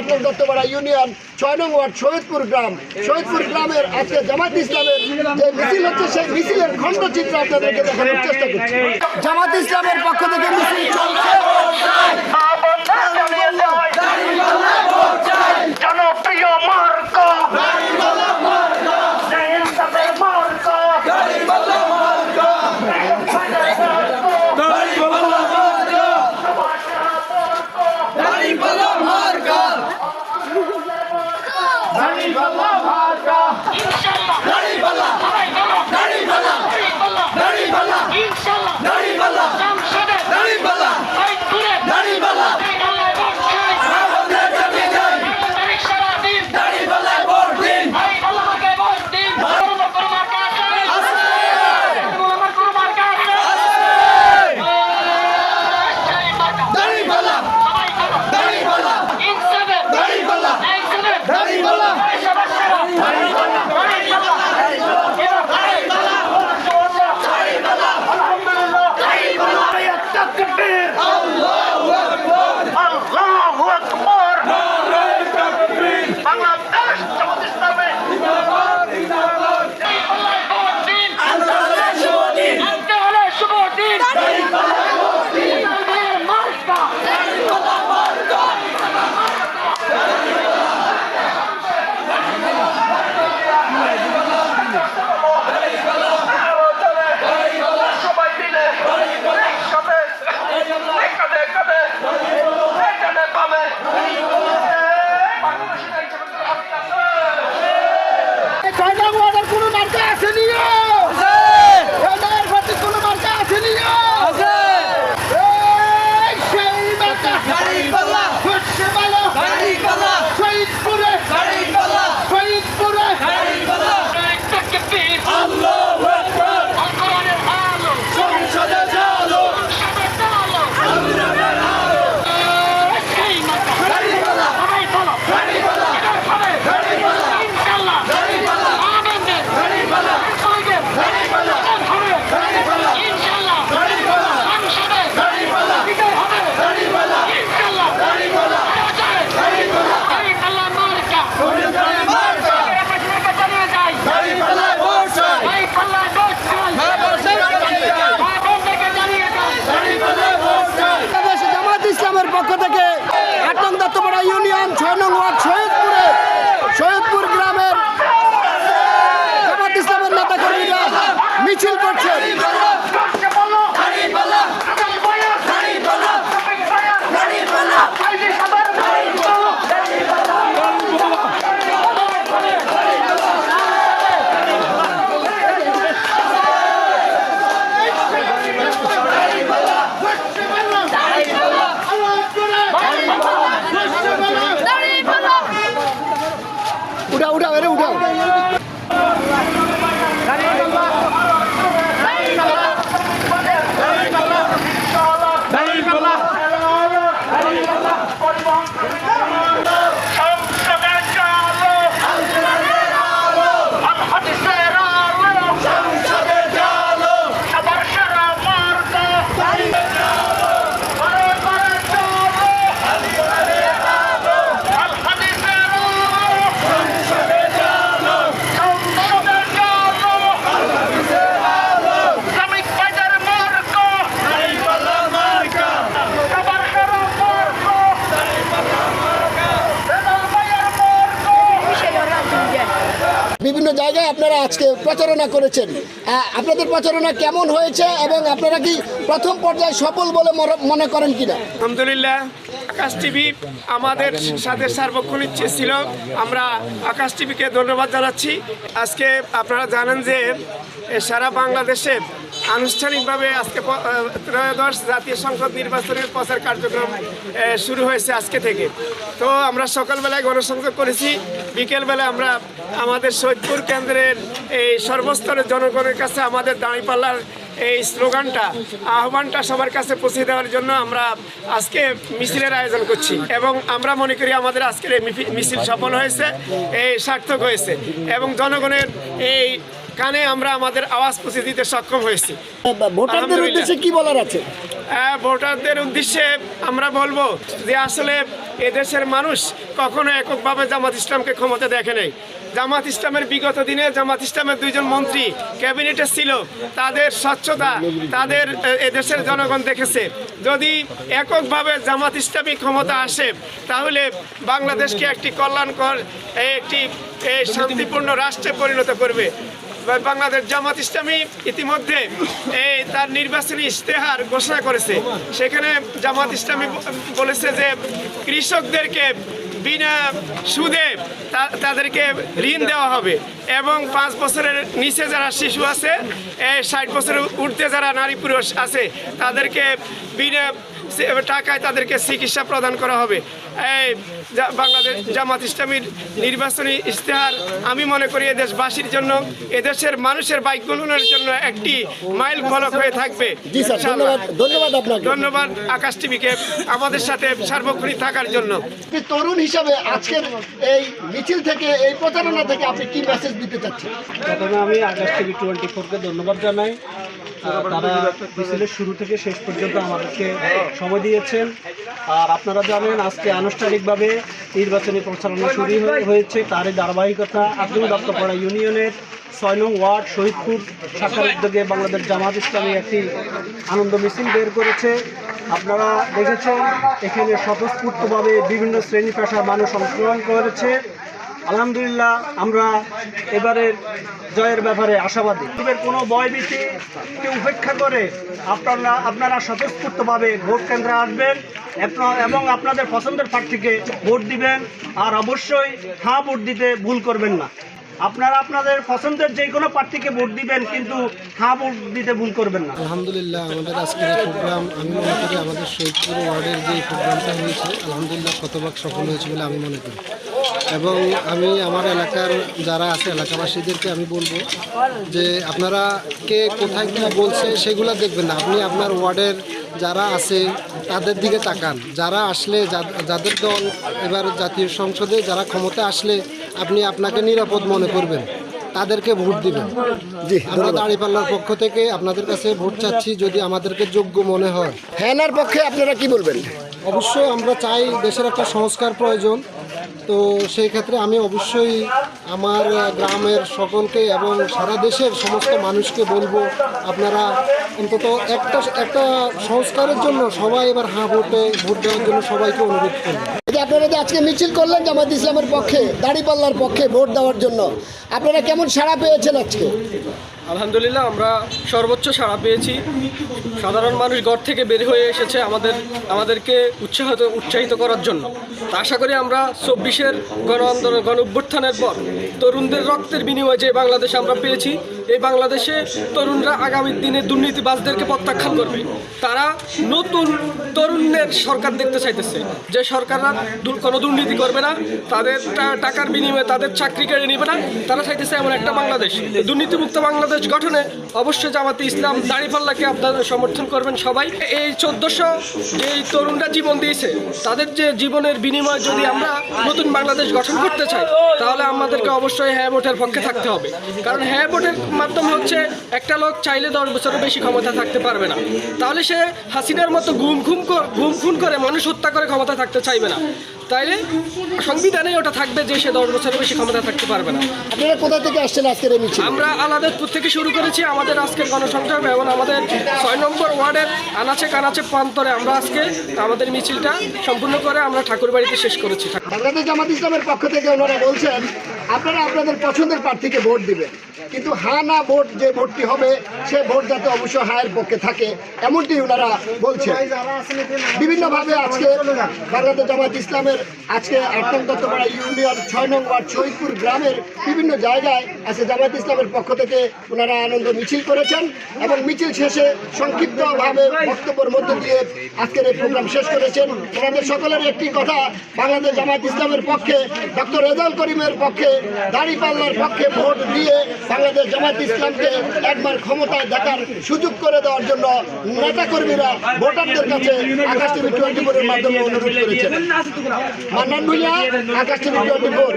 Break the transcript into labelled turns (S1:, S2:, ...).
S1: আট দত্তপাড়া ইউনিয়ন ছয় নং ওয়ার্ড শহীদপুর গ্রাম। শহীদপুর গ্রামের আজকে জামাত ইসলামের যে মিছিল হচ্ছে সেই মিছিলের খণ্ডচিত্র আপনাদেরকে দেখানোর চেষ্টা করছি। জামাত ইসলামের পক্ষ থেকে মিছিল চলছে।
S2: জনপ্রিয় মার্ক
S1: বিভিন্ন জায়গায় আপনারা আজকে প্রচারণা করেছেন। আপনাদের প্রচারণা কেমন হয়েছে এবং আপনারা কি প্রথম পর্যায়ে সফল বলে মনে করেন কিনা?
S3: আলহামদুলিল্লাহ, আকাশ টিভি আমাদের সাথে সার্বক্ষণিক ছিল। আমরা আকাশ টিভিকে ধন্যবাদ জানাচ্ছি। আজকে আপনারা জানেন যে সারা বাংলাদেশে আনুষ্ঠানিকভাবে আজকে ত্রয়োদশ জাতীয় সংসদ নির্বাচনের প্রচার কার্যক্রম শুরু হয়েছে আজকে থেকে। তো আমরা সকালবেলায় গণসংযোগ করেছি, বিকেলবেলা আমরা আমাদের সৈয়দপুর কেন্দ্রের এই সর্বস্তরের জনগণের কাছে আমাদের দাঁড়িপাল্লার এই স্লোগানটা, আহ্বানটা সবার কাছে পৌঁছে দেওয়ার জন্য আমরা আজকে মিছিলের আয়োজন করছি। এবং আমরা মনে করি আমাদের আজকের এই মিছিল সফল হয়েছে, এই সার্থক হয়েছে। এবং জনগণের এই কানে আমরা আমাদের আওয়াজ পৌঁছে দিতে সক্ষম হয়েছি।
S1: ভোটারদের উদ্দেশ্যে কি বলার আছে?
S3: আহ, ভোটারদের উদ্দেশ্যে আমরা বলব যে আসলে এদেশের মানুষ কখনো এককভাবে জামাত ইসলামকে ক্ষমতা দেখে নেই। জামাত ইসলামের বিগত দিনে জামাত ইসলামের দুইজন মন্ত্রী ক্যাবিনেটে ছিল তাদের স্বচ্ছতা তাদের এদেশের জনগণ দেখেছে। যদি এককভাবে জামাত ইসলামী ক্ষমতা আসে তাহলে বাংলাদেশকে একটি কল্যাণকর একটি শান্তিপূর্ণ রাষ্ট্রে পরিণত করবে। বাংলাদেশ জামাত ইসলামী ইতিমধ্যে এই তার নির্বাচনী ইশতেহার ঘোষণা করেছে। সেখানে জামাত ইসলামী বলেছে যে কৃষকদেরকে বিনা সুদে তাদেরকে ঋণ দেওয়া হবে এবং পাঁচ বছরের নিচে যারা শিশু আছে ষাট বছরের ঊর্ধ্বে যারা নারী পুরুষ আছে, তাদেরকে বিনা টাকায় তাদেরকে চিকিৎসা প্রদান করা হবে। এই বাংলাদেশ জামাত ইসলামীর নির্বাচনী ইশতেহার আমি মনে করি এদেশবাসীর জন্য এদেশের মানুষের বাইক বাইকগুলোর জন্য একটি মাইল ফলক হয়ে থাকবে।
S1: জি স্যার
S3: ইনশাআল্লাহ।
S1: ধন্যবাদ ধন্যবাদ আপনাকে।
S3: ধন্যবাদ আকাশ টিভিকে আমাদের সাথে সার্বক্ষণিক থাকার জন্য।
S1: তরুণ হিসাবে আজকের এই মিছিল থেকে এই প্রচারণা থেকে আপনি কি মেসেজ দিতে চাচ্ছেন?
S4: প্রথমে আমি আকাশ টিভি টোয়েন্টি ফোরকে ধন্যবাদ জানাই। তারা মিছিলের শুরু থেকে শেষ পর্যন্ত আমাদেরকে সময় দিয়েছেন। আর আপনারা জানেন আজকে আনুষ্ঠানিকভাবে নির্বাচনী প্রচারণা শুরু হয়ে- হয়েছে। তারই ধারাবাহিকতা আব্দুল দত্তপাড়া ইউনিয়নের ছয় নং ওয়ার্ড শহীদপুর শাখার উদ্যোগে বাংলাদেশ জামাত ইসলামী একটি আনন্দ মিছিল বের করেছে। আপনারা দেখেছেন এখানে স্বতঃস্ফূর্তভাবে বিভিন্ন শ্রেণি পেশার মানুষ অংশগ্রহণ করেছে। আলহামদুলিল্লাহ, আমরা এবারের জয়ের ব্যাপারে আশাবাদী। কোনো ভয়ভীতিকে উপেক্ষা করে, আপনারা আপনারা স্বতঃস্ফূর্তভাবে ভোট কেন্দ্রে আসবেন এবং আপনাদের পছন্দের প্রার্থীকে ভোট দিবেন, আর অবশ্যই হ্যাঁ ভোট দিতে ভুল করবেন না। আপনারা আপনাদের পছন্দের যে কোনো প্রার্থীকে ভোট দিবেন, কিন্তু হ্যাঁ ভোট দিতে ভুল করবেন না।
S5: আলহামদুলিল্লাহ, আমাদের আজকের প্রোগ্রাম, আমি মনে করি আমাদের শহীদপুর ওয়ার্ডের যে প্রোগ্রামটা হয়েছে, আলহামদুলিল্লাহ শতভাগ সফল হয়েছে বলে আমি মনে করি। এবং আমি আমার এলাকার যারা আছে এলাকাবাসীদেরকে আমি বলব যে আপনারা কে কোথায় কী বলছে সেগুলো দেখবেন না। আপনি আপনার ওয়ার্ডের যারা আছে তাদের দিকে তাকান। যারা আসলে যাদের দল এবার জাতীয় সংসদে যারা ক্ষমতা আসলে আপনি আপনাকে নিরাপদ মনে করবেন তাদেরকে ভোট দিবেন।
S1: জি
S5: আমরা দাঁড়িপাল্লার পক্ষ থেকে আপনাদের কাছে ভোট চাচ্ছি যদি আমাদেরকে যোগ্য মনে হয়।
S1: হ্যানার পক্ষে আপনারা কি বলবেন?
S5: অবশ্যই আমরা চাই দেশের একটা সংস্কার প্রয়োজন। তো সেই ক্ষেত্রে আমি অবশ্যই আমার গ্রামের সকলকে এবং সারা দেশের সমস্ত মানুষকে বলব, আপনারা অন্তত একটা একটা সংস্কারের জন্য সবাই এবার হাঁ ভোটে, ভোট দেওয়ার জন্য সবাইকে অনুরোধ করব।
S1: আপনারা যে আজকে মিছিল করলেন জামাত ইসলামের পক্ষে, দাড়িপাল্লার পক্ষে ভোট দেওয়ার জন্য, আপনারা কেমন সাড়া পেয়েছেন আজকে?
S6: আলহামদুলিল্লাহ, আমরা সর্বোচ্চ সাড়া পেয়েছি। সাধারণ মানুষ ঘর থেকে বের হয়ে এসেছে আমাদের, আমাদেরকে উৎসাহিত উৎসাহিত করার জন্য। তা আশা করি আমরা চব্বিশের গণ আন্দোলন, গণ অভ্যুত্থানের পর তরুণদের রক্তের বিনিময়ে যে বাংলাদেশ আমরা পেয়েছি, এই বাংলাদেশে তরুণরা আগামী দিনে দুর্নীতিবাজদেরকে প্রত্যাখ্যান করবে। তারা নতুন তরুণের সরকার দেখতে চাইতেছে। যে সরকাররা কোনো দুর্নীতি করবে না, তাদের টাকার বিনিময়ে তাদের চাকরি কেড়ে নেবে না, তারা চাইতেছে এমন একটা বাংলাদেশ। দুর্নীতিমুক্ত বাংলাদেশ গঠনে অবশ্যই জামাতে ইসলাম দাঁড়িপাল্লাকে আপনারা সমর্থন করবেন সবাই। এই চোদ্দশো এই তরুণরা জীবন দিয়েছে, তাদের যে জীবনের বিনিময়ে যদি আমরা নতুন বাংলাদেশ গঠন করতে চাই, তাহলে আমাদেরকে অবশ্যই হ্যাঁ ভোটের পক্ষে থাকতে হবে। কারণ হ্যাঁ ভোটের মাধ্যম হচ্ছে একটা লোক চাইলে দশ বছরের বেশি ক্ষমতা থাকতে পারবে না। তাহলে সে হাসিনার মতো ঘুম ঘুম ঘুম খুন করে মানুষ হত্যা করে ক্ষমতা থাকতে চাইবে না। তাইলে সংবিধানে ওটা থাকবে যে সে দশ বছরের বেশি ক্ষমতা থাকতে পারবে না।
S1: আপনারা কোথা থেকে আসছেন আজকের এই মিছিল?
S6: আমরা আলাদেরপুর থেকে শুরু করেছি আমাদের আজকের গণসংযোগ এবং আমাদের ছয় নম্বর ওয়ার্ডের আনাচে কানাচে প্রান্তরে আমরা আজকে আমাদের মিছিলটা সম্পূর্ণ করে আমরা ঠাকুরবাড়িতে শেষ করেছি।
S1: বাংলাদেশ জামাত ইসলামের পক্ষ থেকে ওনারা বলছেন আপনারা আপনাদের পছন্দের প্রার্থীকে ভোট দিবেন। কিন্তু হা না ভোট যে ভোটটি হবে, সে ভোট যাতে অবশ্য হায়ের পক্ষে থাকে, এমনটি ওনারা বলছেন। বিভিন্নভাবে আজকে বাংলাদেশ জামাত ইসলামের আজকে আট দত্তপাড়া ইউনিয়ন ছয় নং ওয়ার্ড শহীদপুর গ্রামের বিভিন্ন জায়গায় আজকে জামাত ইসলামের পক্ষ থেকে ওনারা আনন্দ মিছিল করেছেন এবং মিছিল শেষে সংক্ষিপ্তভাবে বক্তব্যের মধ্য দিয়ে আজকের এই প্রোগ্রাম শেষ করেছেন। ওনাদের সকলের একটি কথা, বাংলাদেশ জামাত ইসলামের পক্ষে, ডক্টর রেজাল করিমের পক্ষে দাড়িপাল্লার পক্ষে ভোট দিয়ে বাংলাদেশ জামাত ইসলামকে একবার ক্ষমতায় দেখার সুযোগ করে দেওয়ার জন্য নেতাকর্মীরা ভোটারদের কাছে আকাশ টিভি টোয়েন্টি ফোরের মাধ্যমে অনুরোধ করেছেন। Mannan Bhuiyan, Akash TV twenty four.